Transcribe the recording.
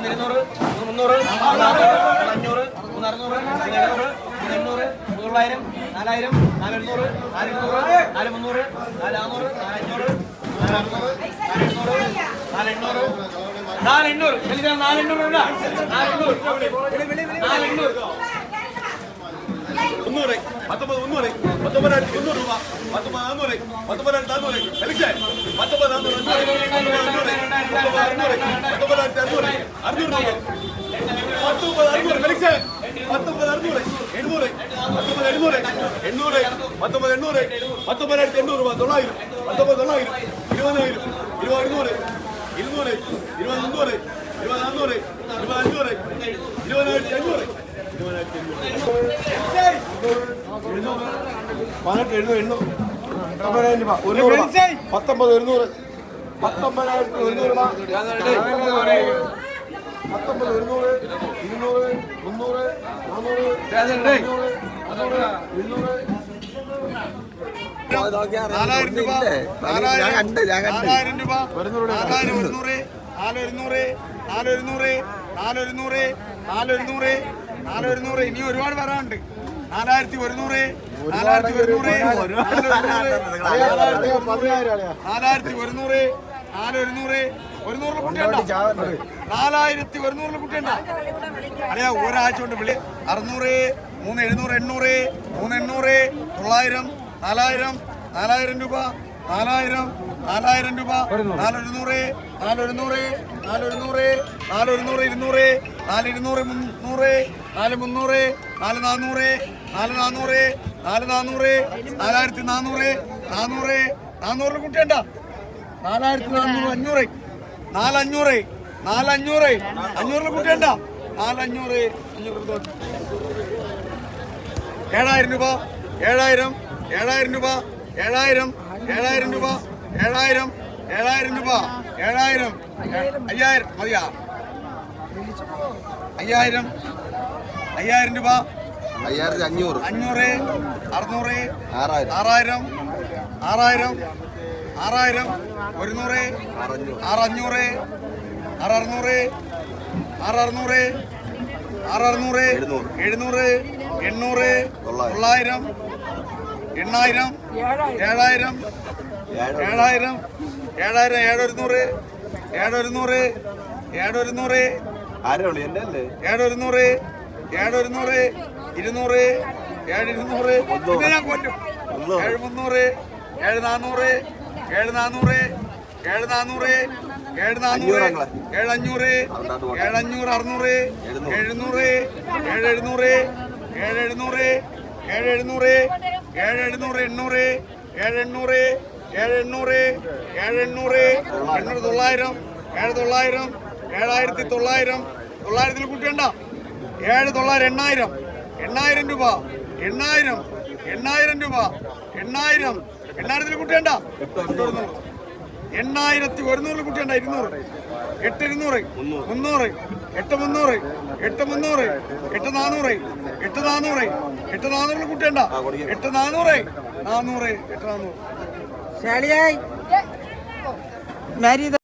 മൂന്ന് ഇരുന്നൂറ് മൂന്ന് മുന്നൂറ് മൂന്ന് നാന്നൂറ് മൂന്ന് അഞ്ഞൂറ് മൂന്ന് അറുന്നൂറ് മൂന്ന് എഴുന്നൂറ് എണ്ണൂറ് തൊള്ളായിരം നാലായിരം നാല് എഴുന്നൂറ് നാല് മുന്നൂറ് നാല് നാന്നൂറ് നാല് അഞ്ഞൂറ് നാല് അറുന്നൂറ് നാല് എണ്ണൂറ് നാല് എണ്ണൂറ് നാല് എണ്ണൂറ് വലിയ നാല് എണ്ണൂറ് നാല് എണ്ണൂറ് നാല് എണ്ണൂറ് മുന്നൂറ് പത്തൊമ്പത് മുന്നൂറ് പത്തൊമ്പതിനായിരത്തി മുന്നൂറ് രൂപ പത്തൊമ്പത് നാന്നൂറ് പത്തൊമ്പതിനായിരത്തി നാന്നൂറ് പത്തൊമ്പത് നാന്നൂറ് പത്തൊമ്പത് അഞ്ഞൂറ് പത്തൊമ്പതിനായിരത്തി അഞ്ഞൂറ് അഞ്ഞൂറ് രൂപ പത്തൊമ്പത് അഞ്ഞൂറ് എലിക്ഷൻ പത്തൊമ്പത് അഞ്ഞൂറ് എണ്ണൂറ് പത്തൊമ്പത് എണ്ണൂറ് എണ്ണൂറ് പത്തൊമ്പത് എണ്ണൂറ് പത്തൊമ്പതിനായിരത്തി എണ്ണൂറ് തൊള്ളായിരം പത്തൊമ്പത് തൊള്ളായിരം ഇരുപതിനായിരം ഇരുപത് ഇരുന്നൂറ് ഇരുന്നൂറ് ഇരുപത് മുന്നൂറ് ഇരുപത് നാന്നൂറ് ഇരുപത് അഞ്ഞൂറ് ഇരുപതിനായിരത്തി അഞ്ഞൂറ് പതിനെട്ട് എഴുന്നൂറ് എണ്ണൂറ് പത്തൊമ്പത് പത്തൊമ്പതിനായിരത്തി ഒരുന്നൂറ് രൂപ. പത്തൊമ്പത് ഒരുന്നൂറ് ഇരുന്നൂറ് മുന്നൂറ് നാന്നൂറ് എണ്ണൂറ് നാലായിരം രൂപ നാലായിരം രൂപ നാലായിരം ഒരുന്നൂറ് നാലൊരുന്നൂറ് നാലൊരുന്നൂറ് നാലൊരുന്നൂറ് നാലൊരുന്നൂറ് നാലൊരുന്നൂറ്. ഇനി ഒരുപാട് വരാനുണ്ട്. നാലായിരത്തി ഒരുന്നൂറ് നാലായിരത്തി ഒരുന്നൂറ് നാലായിരത്തി ഒരുന്നൂറ് നാലൊരുന്നൂറ് ഒരുന്നൂറിൽ കുട്ടിയുണ്ട്? നാലായിരത്തി ഒരുന്നൂറിൽ കുട്ടിയുണ്ട്? അറിയാ ഒരാഴ്ച കൊണ്ട് വിളി. അറുന്നൂറ് മൂന്ന് എഴുന്നൂറ് എണ്ണൂറ് മൂന്ന് എണ്ണൂറ് തൊള്ളായിരം നാലായിരം നാലായിരം രൂപ നാലായിരം നാലായിരം രൂപ നാലൊരുന്നൂറ് നാലൊരുന്നൂറ് നാലൊരുന്നൂറ് നാലൊരുന്നൂറ് ഇരുന്നൂറ് നാലിരുന്നൂറ് മുന്നൂറ് നാല് മുന്നൂറ് നാല് നാന്നൂറ് നാല് നാന്നൂറ് നാല് നാന്നൂറ് നാലായിരത്തി നാന്നൂറ് നാന്നൂറ് നാന്നൂറിൽ കുട്ടിയുണ്ട? നാലായിരത്തി നാന്നൂറ് അഞ്ഞൂറ്. നാലഞ്ഞൂറ്. നാലഞ്ഞൂറ്. അഞ്ഞൂറിൽ കുട്ടിയുണ്ട? നാലഞ്ഞൂറ്. അഞ്ഞൂറ്. ഏഴായിരം രൂപ. ഏഴായിരം. ഏഴായിരം രൂപ. ഏഴായിരം. ഏഴായിരം രൂപ. ഏഴായിരം. ഏഴായിരം രൂപ. ഏഴായിരം. അയ്യായിരം. മതിയാ. അയ്യായിരം. അയ്യായിരം രൂപ. അയ്യായിരത്തി അഞ്ഞൂറ്. അഞ്ഞൂറ്. അറുന്നൂറ്. ആറായിരം. ആറായിരം. ആറായിരം. ആറായിരം ഒരുന്നൂറ് ആറഞ്ഞൂറ് ആററുന്നൂറ് ആററുന്നൂറ് ആററുന്നൂറ് എഴുന്നൂറ്. എണ്ണൂറ് തൊള്ളായിരം. എണ്ണായിരം ഏഴായിരം ഏഴായിരം ഏഴായിരം ഏഴൊരുന്നൂറ് ഏഴൊരുന്നൂറ് ഏഴൊരുന്നൂറ് ഏഴൊരുന്നൂറ് ഏഴൊരുന്നൂറ് ഇരുന്നൂറ് ഏഴിരുന്നൂറ് പിന്നെ ഞാൻ കൊല്ലും ഏഴ് മുന്നൂറ് ഏഴ് നാന്നൂറ് ഏഴ് നാന്നൂറ് ഏഴ് നാന്നൂറ് ഏഴ് നാന്നൂറ് ഏഴഞ്ഞൂറ് ഏഴഞ്ഞൂറ് അറുന്നൂറ്. എഴുന്നൂറ് ഏഴ് എഴുന്നൂറ് ഏഴ് എഴുന്നൂറ് ഏഴ് എഴുന്നൂറ് ഏഴ് എഴുന്നൂറ് എണ്ണൂറ് ഏഴ് എണ്ണൂറ് ഏഴ് എണ്ണൂറ് ഏഴ് എണ്ണൂറ് എണ്ണൂറ് തൊള്ളായിരം ഏഴ് തൊള്ളായിരം ഏഴായിരത്തി തൊള്ളായിരം തൊള്ളായിരത്തിൽ കൂട്ടിയണ്ട ഏഴ് തൊള്ളായിരം എണ്ണായിരം എണ്ണായിരം രൂപ എണ്ണായിരം എണ്ണായിരം രൂപ എണ്ണായിരം എണ്ണായിരത്തിൽ കുട്ടിയുണ്ട? എണ്ണായിരത്തി ഒരുന്നൂറിൽ കുട്ടിയുണ്ട? ഇരുന്നൂറ്. എട്ട് ഇരുന്നൂറ്. മുന്നൂറ്. എട്ട് മുന്നൂറ്. എട്ട് മുന്നൂറ്. എട്ട് നാനൂറ്. എട്ട് നാനൂറ്. എട്ട് നാനൂറിൽ കുട്ടിയുണ്ട? എട്ട് നാനൂറ്. നാനൂറ്. എട്ട് നാനൂറ്. ശാലിയായി. മാരി